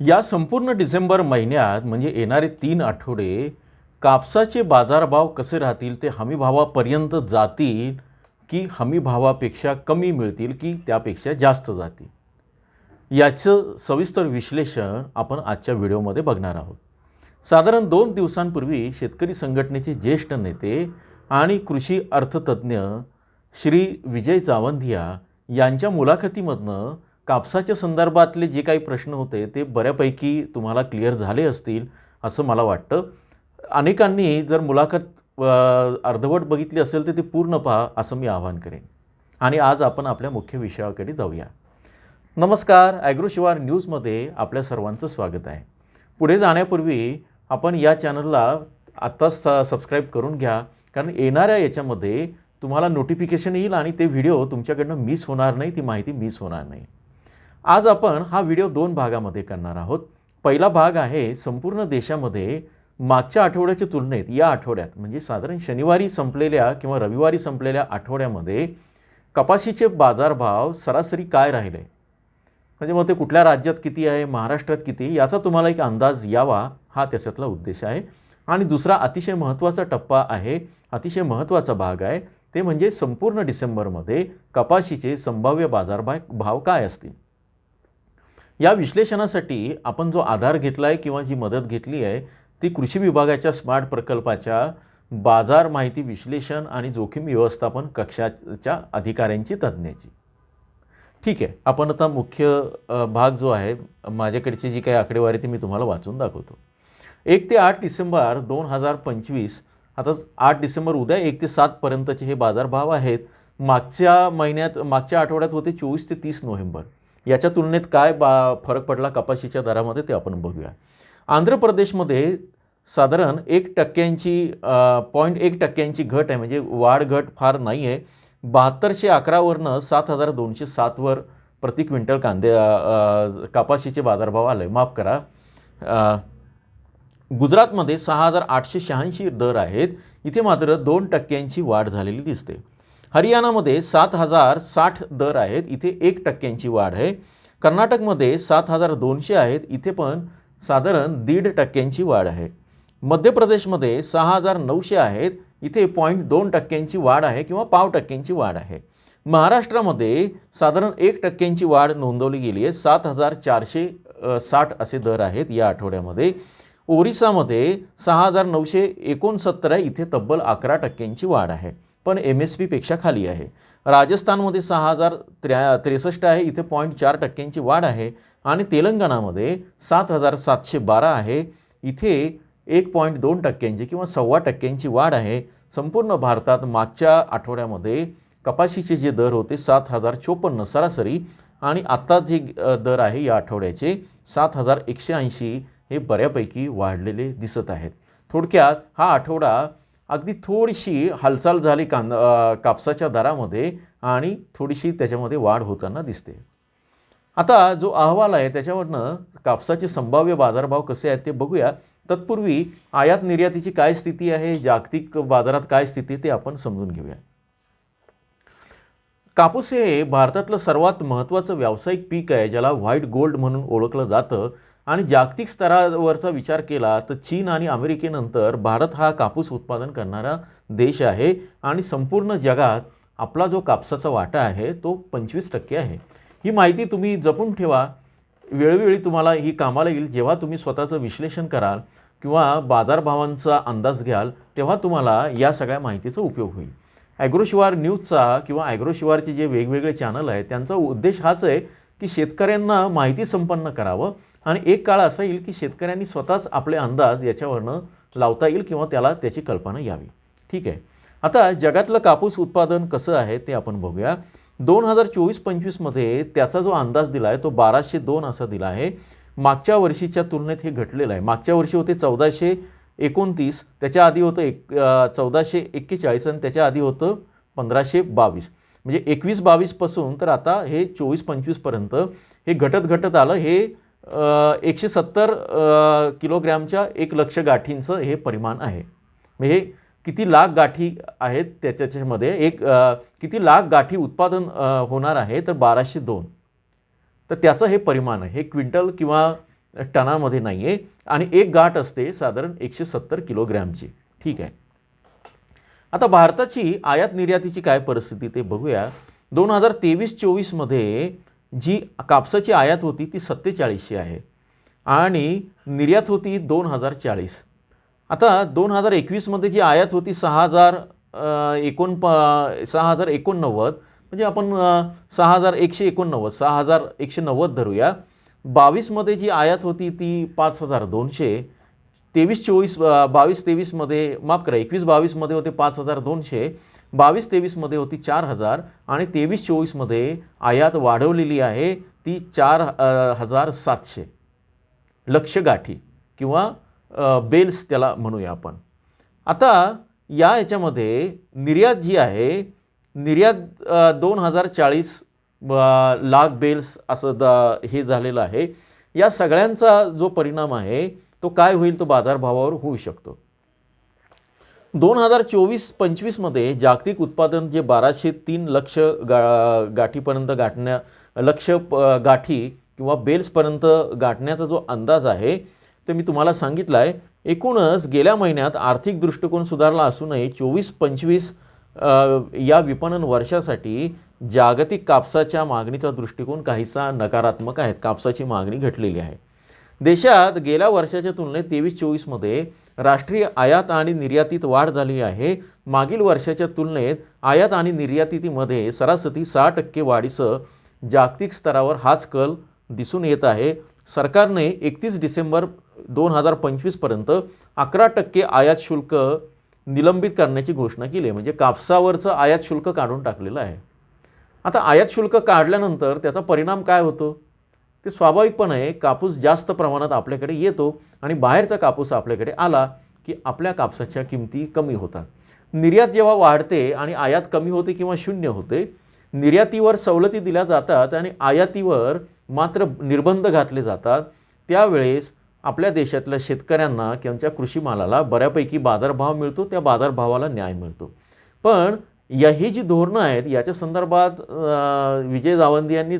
या संपूर्ण डिसेंबर महिन्यात म्हणजे येणारे तीन आठवडे कापसाचे बाजारभाव कसे राहतील ते हमीभावापर्यंत जातील की हमीभावापेक्षा कमी मिळतील की त्यापेक्षा जास्त जातील? याचं सविस्तर विश्लेषण आपण आजच्या व्हिडिओमध्ये बघणार आहोत. साधारण दोन दिवसांपूर्वी शेतकरी संघटनेचे ज्येष्ठ नेते आणि कृषी अर्थतज्ज्ञ श्री विजय जावंधिया यांच्या मुलाखतीमधनं कापसाच्या संदर्भातले जे काही प्रश्न होते ते बऱ्यापैकी तुम्हाला क्लिअर झाले असतील असं मला वाटतं. अनेकांनी जर मुलाखत अर्धवट बघितली असेल तर ती पूर्ण पहा असं मी आवाहन करेन. आणि आज आपण आपल्या मुख्य विषयाकडे जाऊया. नमस्कार ॲग्रोशिवार न्यूजमध्ये आपल्या सर्वांचं स्वागत आहे. पुढे जाण्यापूर्वी आपण या चॅनलला आत्ताच स सबस्क्राईब करून घ्या कारण येणाऱ्या याच्यामध्ये तुम्हाला नोटिफिकेशन येईल आणि ते व्हिडिओ तुमच्याकडनं मिस होणार नाही ती माहिती मिस होणार नाही. आज आपण हा व्हिडिओ दोन भागामध्ये करणार आहोत. पहिला भाग आहे संपूर्ण देशामध्ये मागच्या आठवड्याच्या तुलनेत या आठवड्यात म्हणजे साधारण शनिवारी संपलेल्या किंवा रविवारी संपलेल्या आठवड्यामध्ये कपाशीचे बाजारभाव सरासरी काय राहिले? म्हणजे मग ते कुठल्या राज्यात किती आहे महाराष्ट्रात किती याचा तुम्हाला एक अंदाज यावा हा त्याच्यातला उद्देश आहे. आणि दुसरा अतिशय महत्त्वाचा टप्पा आहे अतिशय महत्त्वाचा भाग आहे ते म्हणजे संपूर्ण डिसेंबरमध्ये कपाशीचे संभाव्य बाजारभाव भाव काय असतील? या विश्लेषणासाठी आपण जो आधार घेतला आहे किंवा जी मदत घेतली आहे ती कृषी विभागाच्या स्मार्ट प्रकल्पाच्या बाजार माहिती विश्लेषण आणि जोखीम व्यवस्थापन कक्षाच्या अधिकाऱ्यांची तज्ज्ञाची. ठीक आहे आपण आता मुख्य भाग जो आहे माझ्याकडची जी काही आकडेवारी ती मी तुम्हाला वाचून दाखवतो. एक ते आठ डिसेंबर दोन हजार पंचवीस आता आठ डिसेंबर उद्या एक ते सातपर्यंतचे हे बाजारभाव आहेत. मागच्या महिन्यात मागच्या आठवड्यात होते चोवीस ते तीस नोव्हेंबर. याच्या तुलनेत काय बा फरक पडला कपाशीच्या दरामध्ये ते आपण बघूया. आंध्र प्रदेशमध्ये साधारण एक टक्क्यांची पॉईंट एक टक्क्यांची घट आहे. म्हणजे वाढ घट फार नाही आहे बहात्तरशे अकरावरनं सात हजार दोनशे सातवर प्रति क्विंटल कांदे कापाशीचे कपाशीचे बाजारभाव आले माफ करा. गुजरातमध्ये सहा हजार आठशे शहाऐंशी दर आहेत. इथे मात्र दोन टक्क्यांची वाढ झालेली दिसते. हरियाणामध्ये सात हजार साठ दर आहेत इथे एक टक्क्यांची वाढ आहे. कर्नाटकमध्ये सात हजार दोनशे आहेत इथे पण साधारण दीड टक्क्यांची वाढ आहे. मध्य प्रदेशमध्ये सहा हजार नऊशे आहेत इथे पॉईंट दोन टक्क्यांची वाढ आहे किंवा पाव टक्क्यांची वाढ आहे. महाराष्ट्रामध्ये साधारण एक टक्क्यांची वाढ नोंदवली गेली आहे सात हजार चारशे साठ असे दर आहेत या आठवड्यामध्ये. ओरिसामध्ये सहा हजार नऊशे एकोणसत्तर आहे इथे तब्बल अकरा टक्क्यांची वाढ आहे. पण एम एस पीपेक्षा खाली आहे. राजस्थानमध्ये सहा हजार त्र्या त्रेसष्ट आहे इथे पॉईंट चार टक्क्यांची वाढ आहे. आणि तेलंगणामध्ये सात हजार सातशे बारा आहे. इथे एक पॉईंट दोन टक्क्यांची किंवा सव्वा टक्क्यांची वाढ आहे. संपूर्ण भारतात मागच्या आठवड्यामध्ये कपाशीचे जे दर होते सात हजार चोपन्न सरासरी आणि आत्ता जे दर आहे या आठवड्याचे सात हजार एकशे ऐंशी हे बऱ्यापैकी वाढलेले दिसत आहेत. थोडक्यात हा आठवडा अगदी थोडीशी हालचाल झाली कांद कापसाच्या दरामध्ये आणि थोडीशी त्याच्यामध्ये वाढ होताना दिसते. आता जो अहवाल आहे त्याच्यावरनं कापसाचे संभाव्य बाजारभाव कसे आहेत ते बघूया. तत्पूर्वी आयात निर्यातीची काय स्थिती आहे जागतिक बाजारात काय स्थिती ते आपण समजून घेऊया. कापूस हे भारतातलं सर्वात महत्त्वाचं व्यावसायिक पीक आहे ज्याला व्हाईट गोल्ड म्हणून ओळखलं जातं. आणि जागतिक स्तरावरचा विचार केला तर चीन आणि अमेरिकेनंतर भारत हा कापूस उत्पादन करणारा देश आहे आणि संपूर्ण जगात आपला जो कापसाचा वाटा आहे तो पंचवीस टक्के आहे. ही माहिती तुम्ही जपून ठेवा. वेळोवेळी तुम्हाला ही कामाला येईल. जेव्हा तुम्ही स्वतःचं विश्लेषण कराल किंवा बाजारभावांचा अंदाज घ्याल तेव्हा तुम्हाला या सगळ्या माहितीचा उपयोग होईल. ॲग्रोशिवार न्यूजचा किंवा ॲग्रोशिवारचे जे वेगवेगळे चॅनल आहेत त्यांचा उद्देश हाच आहे की शेतकऱ्यांना माहिती संपन्न करावं. आणि एक काळ असा येईल की शेतकऱ्यांनी स्वतःच आपले अंदाज याच्यावरनं लावता येईल किंवा त्याला त्याची कल्पना यावी. ठीक आहे. आता जगातलं कापूस उत्पादन कसं आहे ते आपण बघूया. दोन हजार चोवीस पंचवीसमध्ये त्याचा जो अंदाज दिला आहे तो बाराशे दोन असा दिला आहे. मागच्या वर्षीच्या तुलनेत हे घटलेलं आहे. मागच्या वर्षी होते चौदाशे एकोणतीस त्याच्या आधी होतं एक चौदाशे एक्केचाळीस आणि त्याच्या आधी होतं पंधराशे बावीस. म्हणजे एकवीस बावीसपासून तर आता हे चोवीस पंचवीसपर्यंत हे घटत घटत आलं. हे एकशे सत्तर किलोग्रॅमच्या एक लक्ष गाठींचं हे परिमाण आहे. म्हणजे हे किती लाख गाठी आहेत त्याच्यामध्ये? एक किती लाख गाठी उत्पादन होणार आहे? तर बाराशे दोन. तर त्याचं हे परिमाण आहे. हे क्विंटल किंवा टनामध्ये नाही आहे आणि एक गाठ असते साधारण एकशे सत्तर किलोग्रॅमची. ठीक आहे. आता भारताची आयात निर्यातीची काय परिस्थिती ते बघूया. दोन हजार तेवीस चोवीसमध्ये जी कापसाची आयात होती ती सत्तेचाळीसशे आहे आणि निर्यात होती दोन हजार चाळीस. आता दोन हजार एकवीसमध्ये जी आयात होती सहा हजार एकोण प सहा हजार एकोणनव्वद म्हणजे आपण सहा हजार एकशे एकोणनव्वद सहा हजार एकशे नव्वद धरूया. बावीसमध्ये जी आयात होती ती पाच हजार दोनशे तेवीस चोवीस बावीस तेवीसमध्ये माफ करा एकवीस बावीसमध्ये होते पाच हजार दोनशे बावीस तेवीसमध्ये होती चार हजार आणि तेवीस चोवीसमध्ये आयात वाढवलेली आहे ती चार हजार सातशे. लक्ष गाठी किंवा बेल्स त्याला म्हणूया आपण. आता या याच्यामध्ये निर्यात जी आहे निर्यात दोन हजार चाळीस लाख बेल्स असं द हे झालेलं आहे. या सगळ्यांचा जो परिणाम आहे तो काय होईल? तो बाजारभावावर होऊ शकतो. दोन हजार चोवीस पंचवीसमध्ये जागतिक उत्पादन जे बाराशे तीन लक्ष गा गाठीपर्यंत गाठण्या लक्ष प गाठी किंवा बेल्सपर्यंत गाठण्याचा जो अंदाज आहे ते मी तुम्हाला सांगितलं आहे एकूणच गेल्या महिन्यात आर्थिक दृष्टिकोन सुधारला असूनही चोवीस पंचवीस या विपणन वर्षासाठी जागतिक कापसाच्या मागणीचा दृष्टिकोन काहीसा नकारात्मक आहेत कापसाची मागणी घटलेली आहे. देशात गेल्या वर्षाच्या तुलनेत तेवीस चोवीसमध्ये राष्ट्रीय आयात आणि निर्यातीत वाढ झाली आहे. मागील वर्षाच्या तुलनेत आयात आणि निर्यातीमध्ये सरासरी सहा टक्के वाढीसह जागतिक स्तरावर हाच कल दिसून येत आहे. सरकारने एकतीस डिसेंबर दोन हजार पंचवीसपर्यंत अकरा टक्के आयात शुल्क निलंबित करण्याची घोषणा केली आहे. म्हणजे कापसावरचं आयात शुल्क काढून टाकलेलं आहे. आता आयात शुल्क काढल्यानंतर त्याचा परिणाम काय होतो? ते स्वाभाविकपणे कापूस जास्त प्रमाणात आपल्याकडे येतो आणि बाहेरचा कापूस आपल्याकडे आला की आपल्या कापसाच्या किमती कमी होतात. निर्यात जेव्हा वाढते आणि आयात कमी होते किंवा शून्य होते निर्यातीवर सवलती दिल्या जातात आणि आयातीवर मात्र निर्बंध घातले जातात. त्यावेळेस आपल्या देशातल्या शेतकऱ्यांना त्यांच्या कृषी मालाला बऱ्यापैकी बाजारभाव मिळतो त्या बाजारभावाला न्याय मिळतो. पण या ही जी धोरणं आहेत याच्या संदर्भात विजय जावंदी यांनी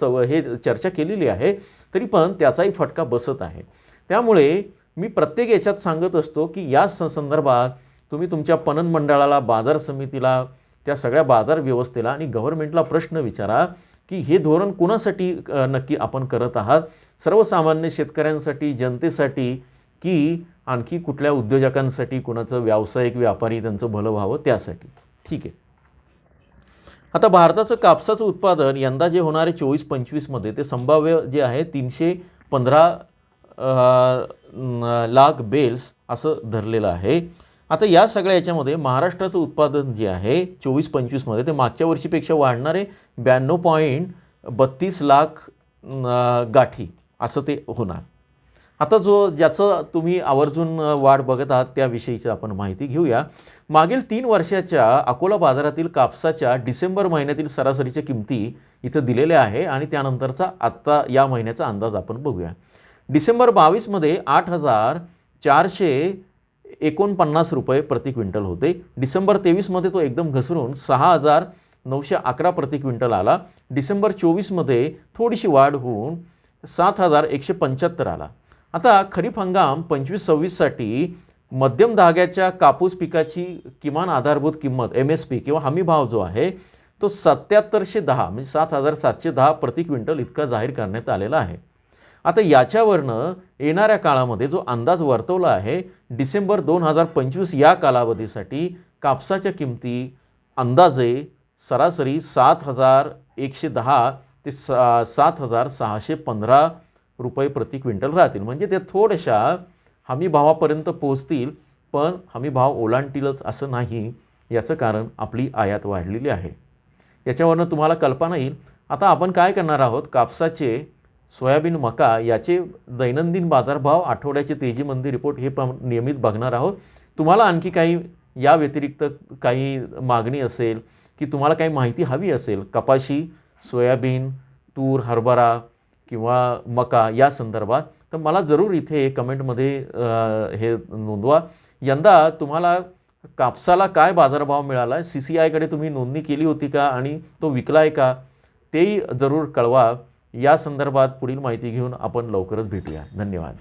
चव हे चर्चा केलेली आहे तरी पण त्याचाही फटका बसत आहे. त्यामुळे मी प्रत्येक याच्यात सांगत असतो की या स संदर्भात तुम्ही तुमच्या पणन मंडळाला बाजार समितीला त्या सगळ्या बाजार व्यवस्थेला आणि गव्हर्नमेंटला प्रश्न विचारा की हे धोरण कुणासाठी नक्की आपण करत आहात? सर्वसामान्य शेतकऱ्यांसाठी जनतेसाठी की आणखी कुठल्या उद्योजकांसाठी कुणाचं व्यावसायिक व्यापारी त्यांचं भलं व्हावं त्यासाठी? ठीक आहे. आता भारताचं कापसाचं उत्पादन यंदा जे होणारे चोवीस पंचवीसमध्ये ते संभाव्य जे आहे तीनशे पंधरा लाख बेल्स असं धरलेलं आहे. आता या सगळ्या याच्यामध्ये महाराष्ट्राचं उत्पादन जे आहे चोवीस पंचवीसमध्ये ते मागच्या वर्षीपेक्षा वाढणारे ब्याण्णव पॉईंट बत्तीस लाख गाठी असं ते होणार. आता जो ज्याचं तुम्ही आवर्जून वाढ बघत आहात त्याविषयीची आपण माहिती घेऊया. मागील तीन वर्षाच्या अकोला बाजारातील कापसाच्या डिसेंबर महिन्यातील सरासरीच्या किमती इथं दिलेल्या आहे आणि त्यानंतरचा आत्ता या महिन्याचा अंदाज आपण बघूया. डिसेंबर बावीसमध्ये आठ हजार चारशे एकोणपन्नास रुपये प्रति क्विंटल होते. डिसेंबर तेवीसमध्ये तो एकदम घसरून सहा हजार नऊशे अकरा प्रति क्विंटल आला. डिसेंबर चोवीसमध्ये थोडीशी वाढ होऊन सात हजार एकशे पंच्याहत्तर आला. आता खरीप हंगाम पंचवीस सव्वीससाठी मध्यम धाग्याच्या कापूस पिकाची किमान आधारभूत किंमत एम एस पी किंवा हमी भाव जो आहे तो सत्याहत्तरशे दहा म्हणजे सात हजार सातशे दहा प्रति क्विंटल इतका जाहीर करण्यात आलेला आहे. आता याच्यावरनं येणाऱ्या काळामध्ये जो अंदाज वर्तवला आहे डिसेंबर दोन हजार पंचवीस या कालावधीसाठी कापसाच्या किमती अंदाजे सरासरी सात हजार एकशे दहा ते सा सात हजार सहाशे पंधरा रुपये प्रति क्विंटल राहतील. म्हणजे ते थोड्याशा हमी भावापर्यंत पोहोचतील पण हमी भाव ओलांडतीलच असं नाही याचं कारण आपली आयात वाढलेली आहे. याच्यावरनं तुम्हाला कल्पना येईल. आता आपण काय करणार आहोत? कापसाचे सोयाबीन मका याचे दैनंदिन बाजारभाव आठवड्याचे तेजीमंदी रिपोर्ट हे पण नियमित बघणार आहोत. तुम्हाला आणखी काही या व्यतिरिक्त काही मागणी असेल की तुम्हाला काही माहिती हवी असेल कपाशी सोयाबीन तूर हरभरा किंवा मका या संदर्भात तर मला जरूर इथे कमेंटमध्ये हे नोंदवा. यंदा तुम्हाला कापसाला काय बाजारभाव मिळाला आहे सी सी आयकडे तुम्ही नोंदणी केली होती का आणि तो विकला आहे का तेही जरूर कळवा. या संदर्भात पुढील माहिती घेऊन आपण लवकरच भेटूया. धन्यवाद.